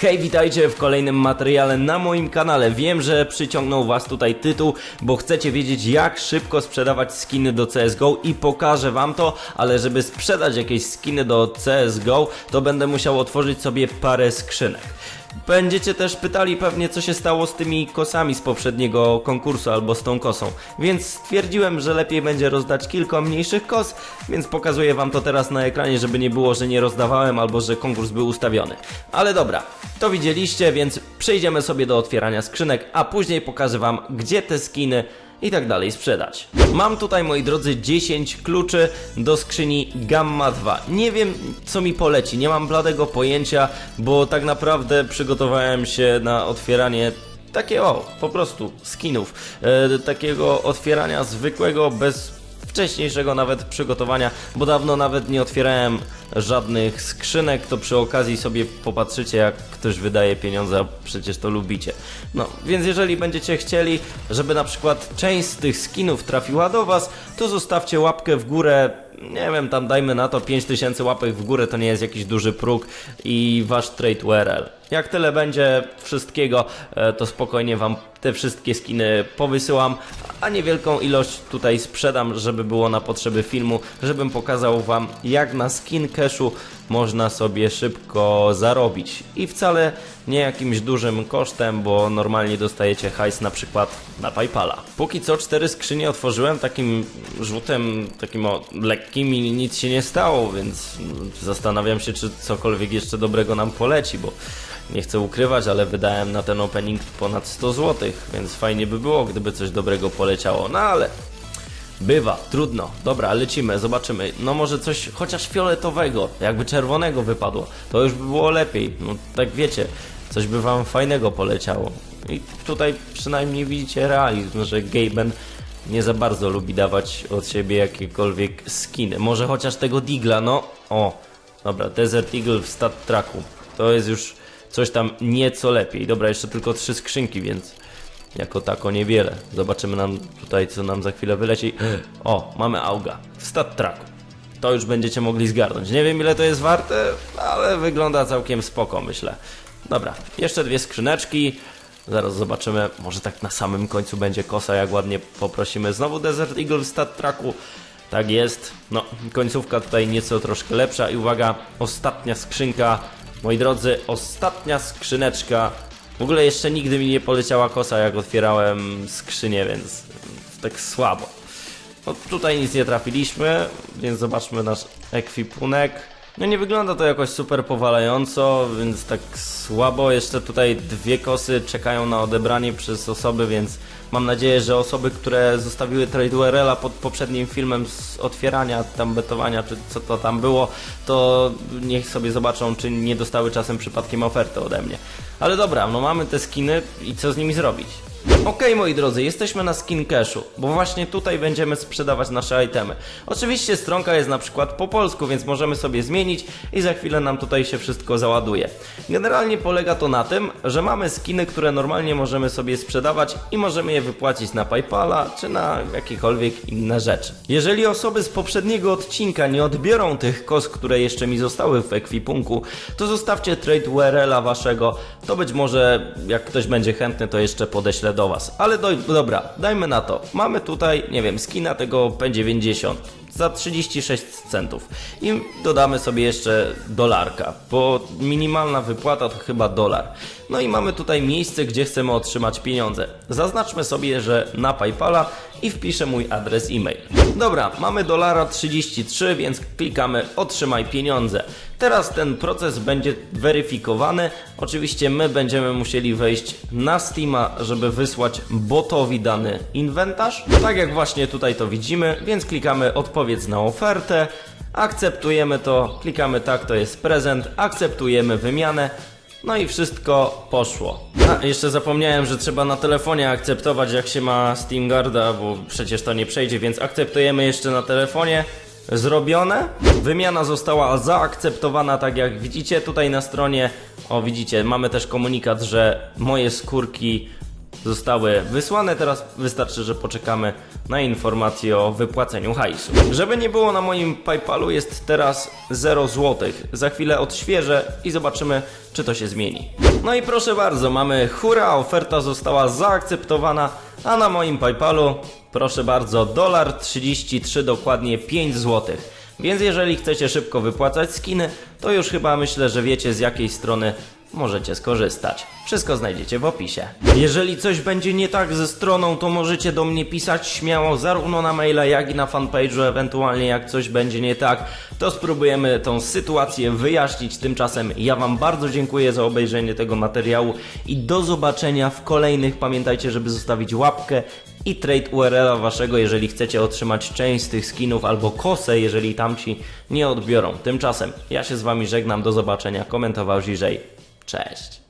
Hej, witajcie w kolejnym materiale na moim kanale. Wiem, że przyciągnął was tutaj tytuł, bo chcecie wiedzieć jak szybko sprzedawać skiny do CSGO i pokażę wam to, ale żeby sprzedać jakieś skiny do CSGO, to będę musiał otworzyć sobie parę skrzynek. Będziecie też pytali pewnie, co się stało z tymi kosami z poprzedniego konkursu albo z tą kosą. Więc stwierdziłem, że lepiej będzie rozdać kilka mniejszych kos, więc pokazuję wam to teraz na ekranie, żeby nie było, że nie rozdawałem albo że konkurs był ustawiony. Ale dobra, to widzieliście, więc przejdziemy sobie do otwierania skrzynek, a później pokażę wam, gdzie te skiny i tak dalej sprzedać. Mam tutaj, moi drodzy, 10 kluczy do skrzyni Gamma 2. Nie wiem, co mi poleci, nie mam bladego pojęcia, bo tak naprawdę przygotowałem się na otwieranie takiego, po prostu, skinów. E, takiego otwierania zwykłego, bez wcześniejszego nawet przygotowania, bo dawno nawet nie otwierałem żadnych skrzynek, to przy okazji sobie popatrzycie jak ktoś wydaje pieniądze, a przecież to lubicie. No, więc jeżeli będziecie chcieli, żeby na przykład część z tych skinów trafiła do Was, to zostawcie łapkę w górę, nie wiem, tam dajmy na to 5000 łapek w górę, to nie jest jakiś duży próg i Wasz trade URL. Jak tyle będzie wszystkiego, e, to spokojnie Wam te wszystkie skiny powysyłam, a niewielką ilość tutaj sprzedam, żeby było na potrzeby filmu, żebym pokazał Wam jak na skin cashu można sobie szybko zarobić i wcale nie jakimś dużym kosztem, bo normalnie dostajecie hajs na przykład na Paypala. Póki co cztery skrzynie otworzyłem takim rzutem, takim o, lekkim i nic się nie stało, więc zastanawiam się, czy cokolwiek jeszcze dobrego nam poleci, bo nie chcę ukrywać, ale wydałem na ten opening ponad 100 zł, więc fajnie by było, gdyby coś dobrego poleciało. No ale bywa, trudno. Dobra, lecimy, zobaczymy. No może coś chociaż fioletowego, jakby czerwonego wypadło, to już by było lepiej. No tak wiecie, coś by wam fajnego poleciało. I tutaj przynajmniej widzicie realizm, że Gaben nie za bardzo lubi dawać od siebie jakiekolwiek skiny. Może chociaż tego Digla, no. O, dobra, Desert Eagle w stat tracku. To jest już coś tam nieco lepiej. Dobra, jeszcze tylko trzy skrzynki, więc jako tako niewiele. Zobaczymy nam tutaj, co nam za chwilę wyleci. O, mamy auga w stat tracku. To już będziecie mogli zgarnąć. Nie wiem ile to jest warte, ale wygląda całkiem spoko, myślę. Dobra, jeszcze dwie skrzyneczki. Zaraz zobaczymy, może tak na samym końcu będzie kosa, jak ładnie poprosimy. Znowu Desert Eagle w stat tracku. Tak jest. No, końcówka tutaj nieco troszkę lepsza. I uwaga, ostatnia skrzynka. Moi drodzy, ostatnia skrzyneczka. W ogóle jeszcze nigdy mi nie poleciała kosa, jak otwierałem skrzynię, więc tak słabo. No tutaj nic nie trafiliśmy, więc zobaczmy nasz ekwipunek. No nie wygląda to jakoś super powalająco, więc tak słabo. Jeszcze tutaj dwie kosy czekają na odebranie przez osoby, więc mam nadzieję, że osoby, które zostawiły trade URL-a pod poprzednim filmem z otwierania, tam betowania, czy co to tam było, to niech sobie zobaczą, czy nie dostały czasem przypadkiem oferty ode mnie. Ale dobra, no mamy te skiny i co z nimi zrobić? Okej moi drodzy, jesteśmy na Skin Cashu, bo właśnie tutaj będziemy sprzedawać nasze itemy. Oczywiście stronka jest na przykład po polsku, więc możemy sobie zmienić i za chwilę nam tutaj się wszystko załaduje. Generalnie polega to na tym, że mamy skiny, które normalnie możemy sobie sprzedawać i możemy je wypłacić na Paypala czy na jakiekolwiek inne rzeczy. Jeżeli osoby z poprzedniego odcinka nie odbiorą tych kos, które jeszcze mi zostały w ekwipunku, to zostawcie trade URL-a waszego, to być może jak ktoś będzie chętny, to jeszcze podeślę do Was. Ale do, dobra, dajmy na to. Mamy tutaj, nie wiem, skina tego P90 za 36 centów. I dodamy sobie jeszcze dolarka, bo minimalna wypłata to chyba dolar. No i mamy tutaj miejsce, gdzie chcemy otrzymać pieniądze. Zaznaczmy sobie, że na Paypala i wpiszę mój adres e-mail. Dobra, mamy dolara 33, więc klikamy otrzymaj pieniądze. Teraz ten proces będzie weryfikowany. Oczywiście my będziemy musieli wejść na Steama, żeby wysłać botowi dany inwentarz. Tak jak właśnie tutaj to widzimy, więc klikamy odpowiedz na ofertę. Akceptujemy to, klikamy tak, to jest prezent, akceptujemy wymianę. No i wszystko poszło. A, jeszcze zapomniałem, że trzeba na telefonie akceptować jak się ma Steam Guarda, bo przecież to nie przejdzie, więc akceptujemy jeszcze na telefonie. Zrobione. Wymiana została zaakceptowana, tak jak widzicie tutaj na stronie. O, widzicie, mamy też komunikat, że moje skórki zostały wysłane. Teraz wystarczy, że poczekamy na informację o wypłaceniu hajsu. Żeby nie było na moim PayPalu jest teraz 0 zł. Za chwilę odświeżę i zobaczymy, czy to się zmieni. No i proszę bardzo, mamy hura, oferta została zaakceptowana, a na moim PayPalu, proszę bardzo, dolar 33, dokładnie 5 zł. Więc jeżeli chcecie szybko wypłacać skiny, to już chyba myślę, że wiecie z jakiej strony możecie skorzystać. Wszystko znajdziecie w opisie. Jeżeli coś będzie nie tak ze stroną, to możecie do mnie pisać śmiało, zarówno na maila, jak i na fanpage'u, ewentualnie jak coś będzie nie tak, to spróbujemy tą sytuację wyjaśnić. Tymczasem ja Wam bardzo dziękuję za obejrzenie tego materiału i do zobaczenia w kolejnych. Pamiętajcie, żeby zostawić łapkę i trade URL-a waszego, jeżeli chcecie otrzymać część z tych skinów, albo kosę, jeżeli tamci nie odbiorą. Tymczasem ja się z Wami żegnam, do zobaczenia. Komentował Żiżej. Cześć.